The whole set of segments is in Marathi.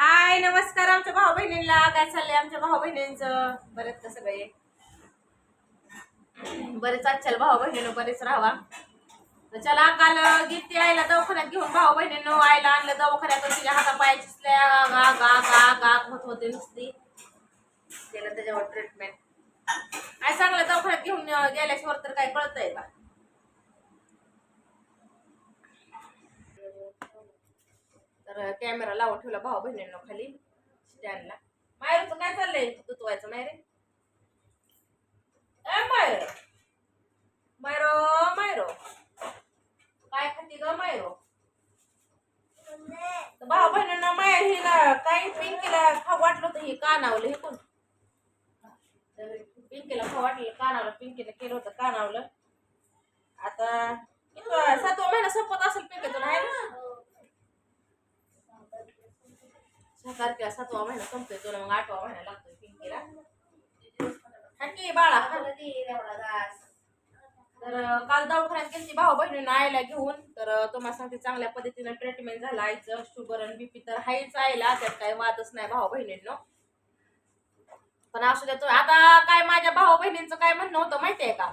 हाय नमस्कार आमच्या भाऊ बहिणींना काय चाललंय आमच्या भाऊ बहिणींचं बरेच कसं बाई बरेच अच्छा भाऊ बहिणीनं बरेच राहावा. तर चला काल गीती आईला दवाखान्यात घेऊन भाऊ बहिणीनं आईला आणलं दवाखान्यात. तिच्या हाता पायाची गा गा गा गा होत होते नुसती. केलं त्याच्यावर ट्रीटमेंट आई चांगलं दवाखान्यात घेऊन गेल्याशिवाय तर काय कळतंय का? कॅमेरा लावून ठेवला भाऊ बहिणींना खाली स्टँडला मायरचं काय चाललंय तुतवायचं मायरे ए मायर मायरो मायरो काय खाती ग मायरो भाऊ बहिणींना माया हिला काही पिंकीला खाऊ वाटलं होतं हे कानावलं हे कोण पिंकीला खाऊ वाटलं कानावलं पिंकीला केलं होतं कानावलं. आता सातवा महिना संपत असेल पिंकीतून आहे ना? सारख्या सातवा महिना संपतोय तुला मग आठवा महिना लागतोय पिंकीला. हाकी बाळा. तर काल दवाखान्यात गेली भाऊ बहिणीनं आईला घेऊन. तर तुम्हाला सांगते चांगल्या पद्धतीनं ट्रीटमेंट झालं आईचं. शुगर आणि बीपी तर हायच आईला. त्यात काही वादच नाही भाऊ बहिणींनो. पण असू द्या आता काय माझ्या भाऊ बहिणींचं काय म्हणणं होतं माहितीये का?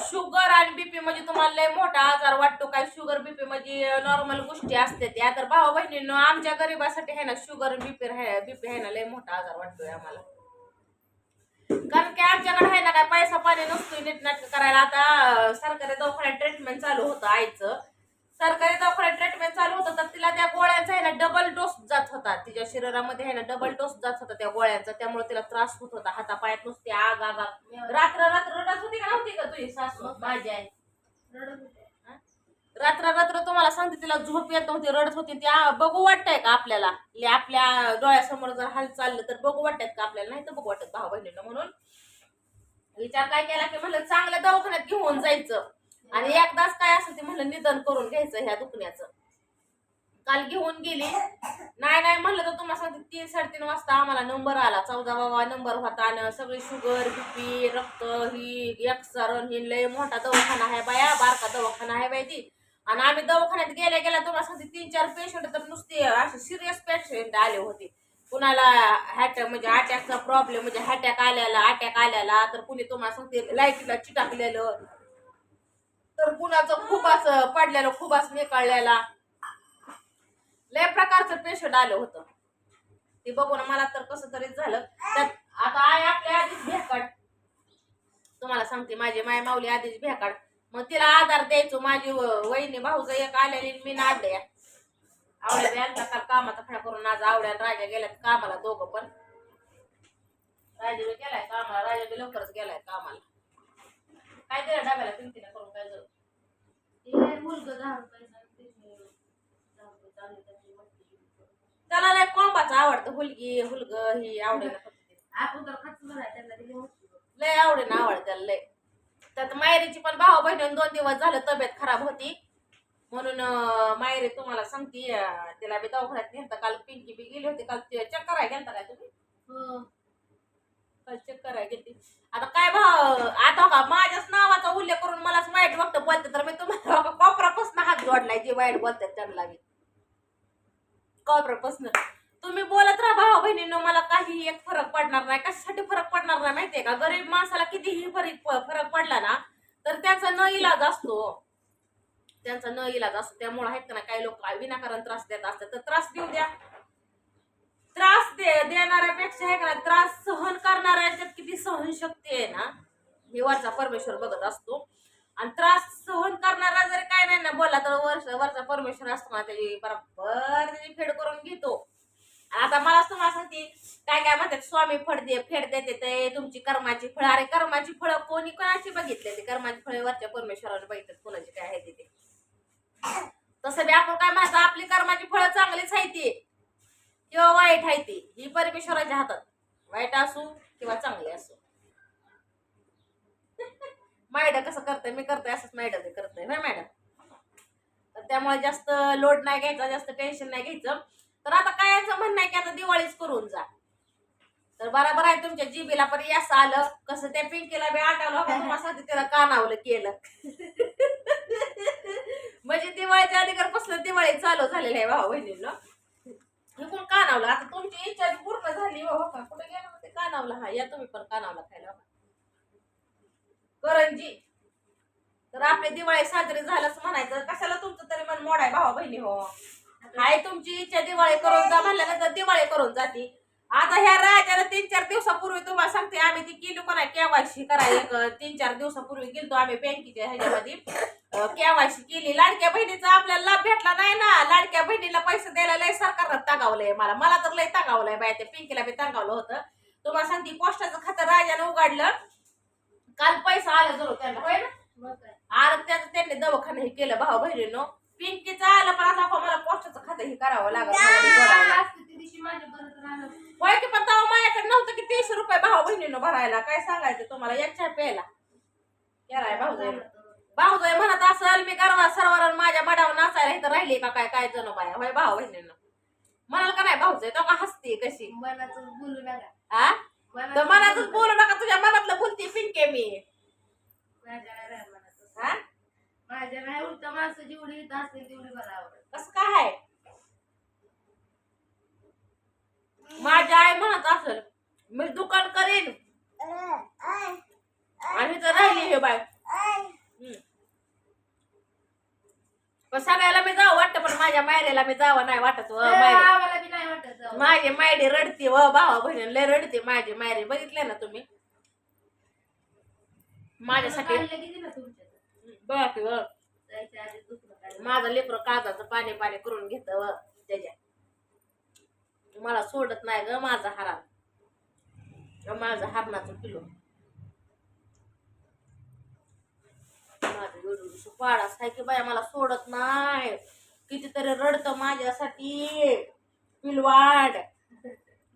शुगर आणि बीपी म्हणजे तुम्हाला लय मोठा आजार वाटतो काय? शुगर बीपी म्हणजे नॉर्मल गोष्टी असते त्या. तर भाऊ बहिणीनं आमच्या गरिबासाठी आहे ना शुगर बीपी बीपी आहे ना लय मोठा आजार वाटतोय आम्हाला. कारण की आमच्याकडे आहे ना काय पैसा पाणी नसतोय नीटनाटक करायला. आता सरकारी दवाखान्यात ट्रीटमेंट चालू होतं आईचं. सरकारी दवाखान्यात ट्रीटमेंट चालू होतं तर तिला त्या गोळ्यांचा आहे ना डबल डोस जात होता. तिच्या शरीरामध्ये आहे ना डबल डोस जात होता त्या गोळ्यांचा. त्यामुळे तिला त्रास होत होता. हातापायात नुसते आग आग आग. रात्र रात्र रडत होती का? तुझी सासू माझी आई. हा? रात्र रात्र तुम्हाला सांगते तिला झोप येत नव्हती रडत होती. त्या बघू वाटतंय का आपल्याला? ले आपल्या डोळ्यासमोर जर हाल चाललं तर बघू वाटत का आपल्याला? नाही तर बघू वाटत भाऊ बहिणीला म्हणून. विचार काय केला की म्हणलं चांगल्या दवाखान्यात घेऊन जायचं. आणि एकदाच काय असेल ते म्हणलं निधन करून घ्यायचं ह्या दुखण्याचं. काल घेऊन गेली. नाही नाही म्हणलं तर तुम्हाला सांगते तीन साडेतीन वाजता आम्हाला नंबर आला. चौदा बाबा नंबर होता आणि सगळी शुगर बीपी रक्त ही एक्सरण ही लय मोठा दवाखाना आहे बाया बारका दवाखाना आहे बाई ती. आणि आम्ही दवाखान्यात गेल्या गेल्या तुम्हाला सांगते तीन चार पेशंट तर नुसते असे सिरियस पेशंट आले होते. कुणाला हॅटॅक म्हणजे अटॅकचा प्रॉब्लेम म्हणजे हॅटॅक आल्याला अटॅक आल्याला तर कुणी तुम्हाला सांगते लाईटीला चिटाकलेलं. तर कुणाचं खूप असं पडलेलं खूप असं निकाळलेला. लय प्रकारचं पेशंट आलं होतं. ते बघून मला तर कसं तरी झालं. त्यात आता आय आपल्या आधीच भेकाड तुम्हाला सांगते माझी माय माऊली आधीच भेकाड मग तिला आधार द्यायचो. माझी वहिनी भाऊज एक आलेली मी नाडल्या आवड्या बी काल कामाचा खडा करून. आज आवड्या राजा गेल्यात कामाला दोघं पण. राजा बी गेलाय कामाला. राजा बी लवकरच गेलाय कामाला. काय दिलं डब्याला? पिंकीला करून काय जर मुलगा दहा रुपये त्याला लय कोंबाचं आवडतं. हुलगी हुलग ही आवडेल. आपण तर खर्च. लय आवडे ना आवड त्याला लय. त्यात मायरीची पण भाऊ बहिणी दोन दिवस झालं तब्येत खराब होती. म्हणून मायरी तुम्हाला सांगते तिला बी दवाखान्यात नेलता. काल पिंकी बी गेली होती. काल चक्कर आहे गेलता काय तुम्ही? हो. काल चक्कर आहे गेली आता काय भाव आता का माझ्याच नावाचा उल्लेख करून मलाच वाईट वक्त बोलते तर मी तुम्हाला कॉपरापासून हात जोडलाय जे वाईट बोलतात त्यांना मी कॉपरापासून तुम्ही बोलत राहा भावा बहिणींनो मला काही एक फरक पडणार नाही. कशासाठी फरक पडणार नाही माहितीये का? गरीब माणसाला कितीही फरक फरक पडला ना तर त्याचा न इलाज असतो. त्यांचा न इलाज असतो. त्यामुळे आहेत का ना काही लोक विनाकारण त्रास देत असतात. तर त्रास देऊ द्या. त्रास दे देणाऱ्यापेक्षा आहे का त्रास सहन करणाऱ्याच्यात किती सहनशक्ती आहे ना हे वरचा परमेश्वर बघत असतो. आणि त्रास सहन करणारा जर काय नाही ना बोला तर वर्ष वरचा परमेश्वर असतो ना त्याची बरोबर त्याची फेड करून घेतो. आणि आता मला तुम्हाला सांगते काय काय म्हणतात स्वामी फळ दे फेड देते ते तुमची कर्माची फळं. अरे कर्माची फळं कोणी कोणाची बघितले ते? कर्माची फळे वरच्या परमेश्वराने बघितलं कोणाची काय आहे ते ते. तसं बी आपण काय म्हणतो आपली कर्माची फळं चांगलीच आहे ती. किंवा वाईट आहे ती. ही परमेश्वराच्या हातात. वाईट असू किंवा चांगली असू. मॅडम कसं करतंय मी करतोय असंच मॅडम ते करतंय ना मॅडम? तर त्यामुळे जास्त लोड नाही घ्यायचा जास्त टेन्शन नाही घ्यायचं. तर आता काय याचं म्हणणं आहे की आता दिवाळीच करून जा. तर बरोबर आहे तुमच्या जीबीला पण यास आलं कसं त्या पिंकीला बी आटावलं होतं तुम्हाला सांगते कानावलं केलं. म्हणजे दिवाळीच्या अधिकारपासून दिवाळी चालू झालेली आहे भाऊ बहिणींना. हे कोण कानावलं आता तुमची इच्छा पूर्ण झाली हो, हो का? कुठे गेलं ते कानावला? हा या तुम्ही पण कानावला खायला हो करंजी. तर आपली दिवाळी साजरी झालंच म्हणायचं कशाला तुमचं तरी मन मोडाय भावा बहिणी हो. नाही तुमची इच्छा दिवाळी करून जा म्हणल्यानंतर दिवाळी करून जाते. आता ह्या राजाला तीन चार दिवसापूर्वी तुम्हाला सांगते आम्ही ती केली कोणा केवायसी करायला तीन चार दिवसापूर्वी गेलतो आम्ही बँकेच्या ह्याच्यामध्ये. केवायसी केली. लाडक्या बहिणीचा आपल्याला लाभ भेटला नाही ना. लाडक्या बहिणीला पैसे द्यायला लय सरकारनं तागावलंय मला. मला तर लय तागावलंय बाय त्या पिंकीला बी तागावलं होतं. तुम्हाला सांगते पोस्टाचं खातं राजानं उघडलं. काल पैसा आला जरूर त्यांना. होय ना? आणि त्याचं त्यांनी दवाखाना हे केलं भाऊ बहिणीनं. पिंकीचं आलं पण आता आपण मला पोस्टाचं खातं हे करावं लागलं. होय की पण तेव्हा माझ्याकडे नव्हतं की तीस रुपये भाऊ बहिणीनं भरायला. काय सांगायचं तुम्हाला? एक चहा प्यायला केलाय भाऊ भाऊजाई म्हणत असल मी गरवा सरवर माझ्या मडावर नाचायला इथं राहिली का काय? काय जण बाया? होय भाऊ बहिणीनं. म्हणाल का नाही भाऊजाई तो का हसते कशी? बोलू नका. आ? तर मनातच बोलू नका तुझ्या मनातलं बोलते पिंके मी. माझ्या. हा? माझ्या नाही उलट माणसं जेवढी असतील तेवढी कसं काय आहे? माझी आई म्हणत असल मी दुकान करेन. आणि तर राहिली हे बाय. पण सगळ्याला मी जावं वाटतं पण माझ्या मायरेला मी जावं नाही वाटत व मायरे. आम्हाला बी नाही वाटत जाऊ. माझी मायरी रडते व भावा बहिणी लय रडते माझी मायरी. बघितले ना तुम्ही? माझ्यासाठी. काढलं किती ना तुमच्या बघ व जायच्या आधी दुसरं काढलं. माझं लेकरं कागदाचं पाणी पाणी करून घेत व त्याच्या. मला सोडत नाही ग माझा हराम माझं हरणाचं किलो माझं एवढं पाडाच आहे की बाया मला सोडत नाही. कितीतरी रडत माझ्यासाठी. पिलवाड.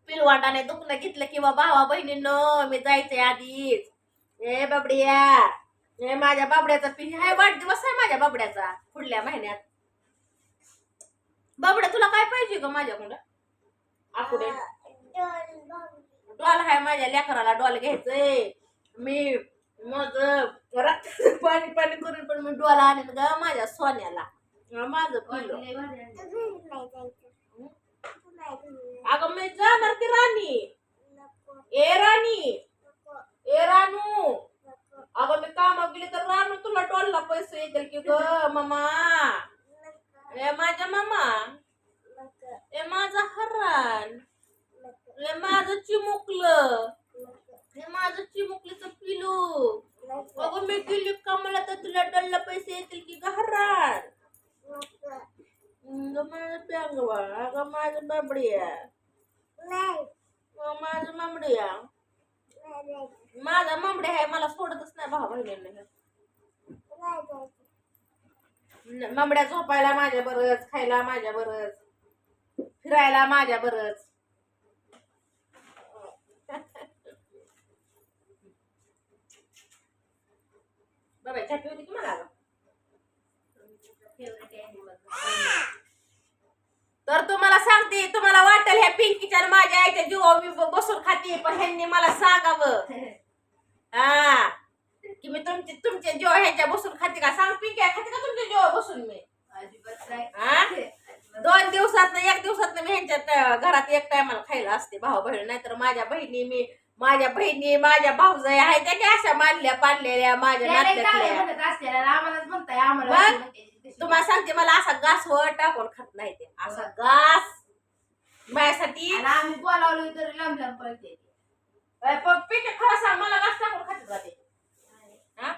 पिलवाडाने दुखणं घेतलं किंवा भावा बहिणीनं. मी जायचंय आधीच. ए बाबडिया. ए माझ्या बाबड्याचा पिढी हाय वाढदिवस आहे माझ्या बाबड्याचा. पुढल्या महिन्यात. बाबड्या तुला काय पाहिजे ग माझ्याकडं? आकुडे डॉल हाय माझ्या लेकराला डॉल घ्यायचंय. मी मग रक्त पाणी पाणी करून पण मी डॉल आणेन ग माझ्या सोन्याला. माझं पिलो आणलं. अगं मी जाणार की राणी? ए राणी! ए रानू! अगं मी कामावर गेली तर रानू तुला डॉलला पैसे येतील की ग मामा? ए माझ्या मामा? ए माझा हरण ए माझं चिमुकलं? माझं चिमुकलीचं पिलू. अगं मी गेली कामाला तर तुला डॉलला पैसे येतील की ग माझं प्यांगवा अगं माझं बाबडिया माझं मामडिया माझा मामड्या आहे मला सोडतच नाही भाऊ बहिणींना मामड्या झोपायला माझ्या बरंच खायला माझ्या बरंच फिरायला माझ्या बरंच. बाबा चहा पिऊ की मला तर तुम्हाला सांगते तुम्हाला वाटेल ह्या पिंकीच्या माझ्या आईच्या जीवा मी बसून खाते पण ह्यांनी मला सांगावं. हा. की मी तुमचे तुमच्या जीवा ह्याच्या बसून खाते का? सांग पिंकी खाते का तुमच्या जीवा बसून मी? हा? दोन दिवसात एक दिवसात मी ह्यांच्या घरात एक टायमाला खायला असते भाऊ बहीण नाहीतर माझ्या बहिणी मी माझ्या बहिणी माझ्या भाऊजाई आहे त्या की अशा मानल्या पाडलेल्या माझ्या त्या नाही चांगलं नात्यातल्या. म्हणत असलेल्या, आम्हालाच म्हणताय, आम्हाला मग? अशी म्हणते, तशी तुम्हाला सांगते मला असा घास वर टाकून खात नाही ते. असा घास माझ्यासाठी. आणि आम्ही बोलावलो तरी लांब लांब पळते. अ, प- पिठे खरं सांग मला घास टाकून खात जाते. हा?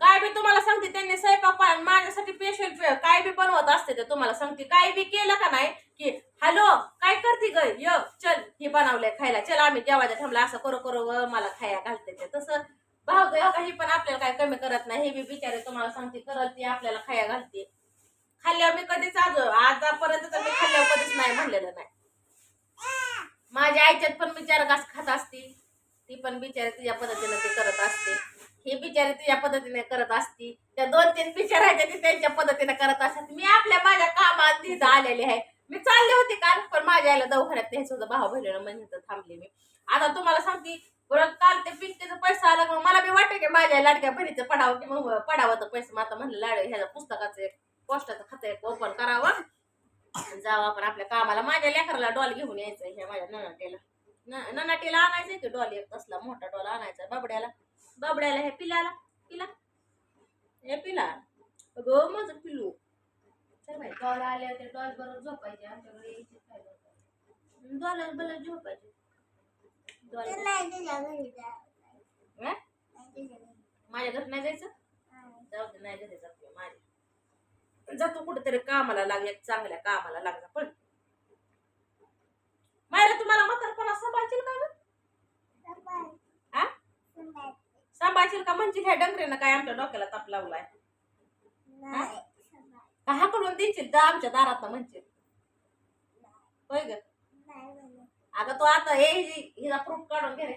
काय बी तुम्हाला सांगते त्यांनी स्वयंपाक पा- माझ्यासाठी स्पेशल काय बी बनवत असते ते तुम्हाला सांगते. काय बी केलं का नाही की हॅलो काय करते ग? य चल हे बनवलंय खायला. चल आम्ही देवाच्या थांबला. असं करो करो व मला खाया घालते तसं भाऊ काही पण आपल्याला काय कमी करत नाही. हे बी बिचारे तुम्हाला सांगते करत ती आपल्याला खाया घालते. खाल्ल्यावर मी कधीच आज आतापर्यंत तर मी खाल्ल्यावर कधीच नाही म्हणलेलं नाही. माझ्या आईच्यात पण बिचार घास खात असती. ती पण बिचारी तुझ्या पद्धतीने ते करत असते. हे बिचारी तुझ्या पद्धतीने करत असती. त्या दोन तीन बिचार आहेत ती त्यांच्या पद्धतीने करत असतात मी आपल्या माझ्या कामात तिथं आलेले आहे. मी चालले होते काल पण माझ्या आईला दवाखान्यात न्यायचं होतं. भाऊ बहिणीनं म्हणजे थांबले मी. आता तुम्हाला सांगते बरं काल ते पिंकेचा पैसा आला मग मला बी वाटत की माझ्या लाडक्या बहिणीचं पडावं की मग पडावं तर पैसे. मग आता म्हणलं लाड ह्याच्या पुस्तकाचं एक पोस्टाचं खातं एक ओपन करावं. जावं आपण आपल्या कामाला. माझ्या लेकराला डॉल घेऊन यायचं ह्या माझ्या ननाटेला न- ननाटेला आणायचं की डॉल एक तसला मोठा डॉल आणायचा. बाबड्याला बाबड्याला हे पिलाला पिला. हे पिला. अगं माझं पिलू. डॉल आले होते डॉल बरोबर झोपायचे आमच्याकडे यायचे. डॉलर झोपायचे तुझ्या घरी. हं? नाही. माझ्या जायचं नाही. जाऊ दे नाही घरी जातो माझ्या जातो कुठेतरी कामाला लाग एक चांगल्या कामाला लागला पण मायरा तुम्हाला म्हातारपणा सांभाळशील का गं? संभाळ. संभाळ. सांभाळशील का म्हणशील ह्या डंगरेनं काय आमच्या डोक्याला ताप लावलाय. का हाकडून देशील तर आमच्या दारात म्हणशील. होय ग. अगं तो आता हे हिला प्रूफ काढून घे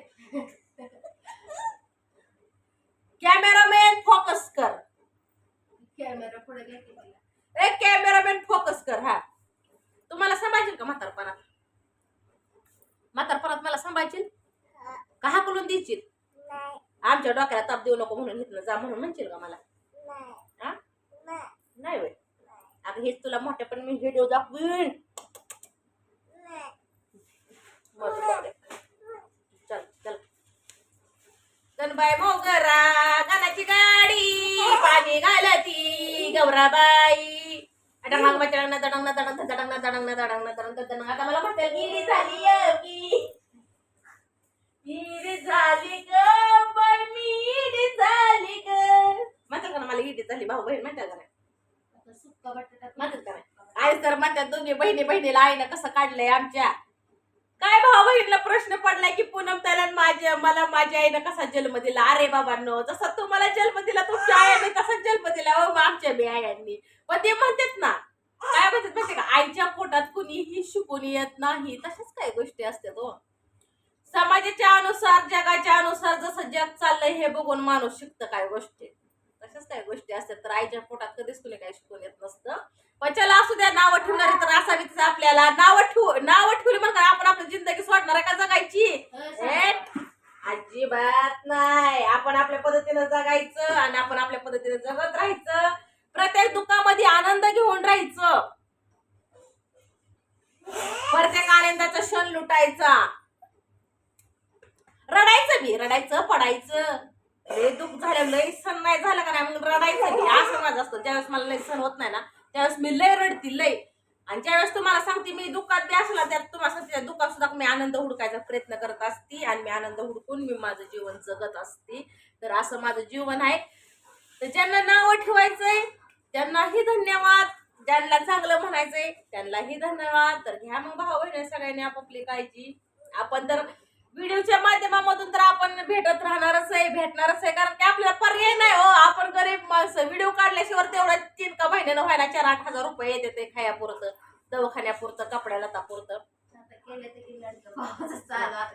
कॅमेरामॅन फोकस कर. कॅमेरा पुढे ए कॅमेरामॅन फोकस कर हा. तुम्हाला सांभाळशील का म्हातारपणात? म्हातारपणात मला सांभाळशील? हा. का हाकलून देशील? नाही. आमच्या डोक्याला ताप देऊ नको म्हणून इथनं जा म्हणून म्हणशील का मला नाही. हा नाही. नाही होय अगं हेच तुला मोठ्या पण मी व्हिडिओ दाखवीन. चल चल. गणबाई मोगरा गाण्याची गाडी पाणी घालती गौराबाई. डंग दडंग दडंग दडंग दडंग दडंग दडंग दडंग दडंग आता मला म्हणते मी झाली य झाली ग पण मी झाली ग. म्हणतात का ना मला गिरी झाली भाऊ बहीण म्हणतात का नाही आता सुक्का बटाटा म्हणतात का नाही आई तर म्हणतात दोन्ही बहिणी बहिणीला आईनं कसं काढलंय आमच्या? काय भाऊ बहिणीला प्रश्न पडलाय की पूनम त्याला माझ्या मला माझ्या आईनं कसा जन्म दिला? अरे बाबांनो जसा तुम्हाला जन्म दिला तुमच्या आईने तसा जन्म दिला हो आमच्या बी आयांनी. पण ते म्हणतात ना काय म्हणतात माहितीये का आईच्या पोटात कुणीही शिकून येत नाही. तशाच काही गोष्टी असतात हो. समाजाच्या अनुसार जगाच्या अनुसार जसं जग चाललंय हे बघून माणूस शिकतं काय गोष्टी. तशाच काही गोष्टी असतात तर आईच्या पोटात कधीच तुला काही शिकून येत नसतं. पण चला असू द्या नावं ठेवणारी तर असावीच आपल्याला. नावं ठेवू नावं ठेवली म्हणून आपण आपली जिंदगी सोडणार का जगायची? ए, अजिबात नाही. आपण आपल्या पद्धतीनं जगायचं आणि आपण आपल्या पद्धतीने जगत राहायचं. प्रत्येक दुःखामध्ये आनंद घेऊन राहायचं. प्रत्येक आनंदाचा क्षण लुटायचा. रडायचं बी रडायचं पडायचं. लय दुःख झालं लय सण नाही झालं का नाही? मग रडायचं की असं माझं असतं. ज्यावेळेस मला लय सण होत नाही ना त्यावेळेस मी लय रडती लय. आणि ज्यावेळेस तुम्हाला सांगते मी दुःखात बी असला त्यात तुम्हाला सांगते त्या दुःखात सुद्धा मी आनंद हुडकायचा प्रयत्न करत असते आणि मी आनंद हुडकून मी माझं जीवन जगत असते. तर असं माझं जीवन आहे. तर ज्यांना नाव ठेवायचंय त्यांनाही धन्यवाद. ज्यांना चांगलं म्हणायचंय त्यांनाही धन्यवाद. तर घ्या मग भाऊ बहिणी सगळ्यांनी आपापली काळजी. आपण तर व्हिडिओच्या माध्यमामधून तर आपण भेटत राहणारच आहे भेटणारच आहे. कारण की आपल्याला पर्याय नाही हो. आपण गरीब माणसं व्हिडिओ काढल्याशिवाय तेवढा तीन का महिन्यानं व्हायला चार आठ हजार रुपये येते ते खायापुरतं दवाखान्यापुरतं कपड्या लतापुरतं.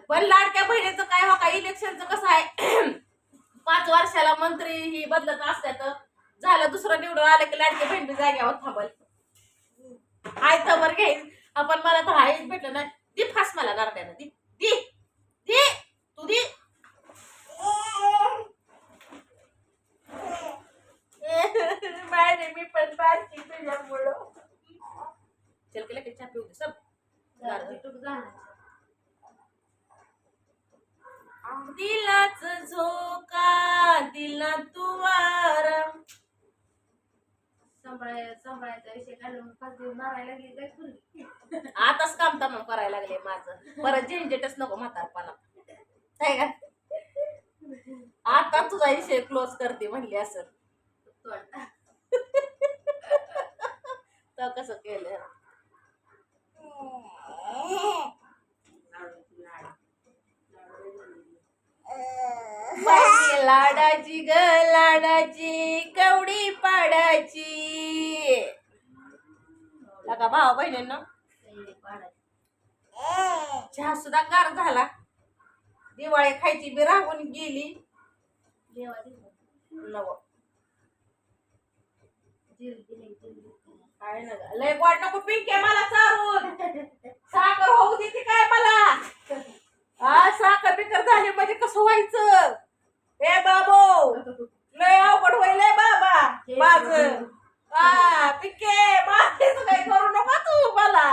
पण लाडक्या बहिणीचं काय हो का इलेक्शनचं कसं आहे? पाच वर्षाला मंत्री ही बदलत असतात झालं दुसरं निवडून आलं की लाडकी बहिणी जाग्यावर थांबल. हाय थबर घेईन आपण मला तर हायच भेटलं ना दी फास मला गारट्यानं दी. दी तू दी बाय मी पण बारकी तुझ्यामुळं चल केलं की सब जाणार. दिलाच झोका दिला तू आराम सांभाळाय- सांभाळायचा विषय काढला मग पाच दिवस मारायला लागली काय खुर्ली. आताच काम तमाम करायला लागले माझं. परत झेंझेटच नको म्हातारपणा काय का? आता तुझा विषय क्लोज करते म्हणली असं. तोंड. तर कसं केलं? बाई लाडाची ग लाडाची कवडी पाडाची लगा भाऊ बहिणींना. चहा सुद्धा गार झाला दिवाळी खायची बी राहून गेली दिलं. नव दिले, दिले. काय ना. लय गोड नको पिंके मला चारून साखर होऊ देते काय मला साखर बिकर झाली म्हणजे कसं व्हायचं? हे बाबो लय अवघड होईल बाबा माझ. हा पिके माझेच काही करू नका तू मला.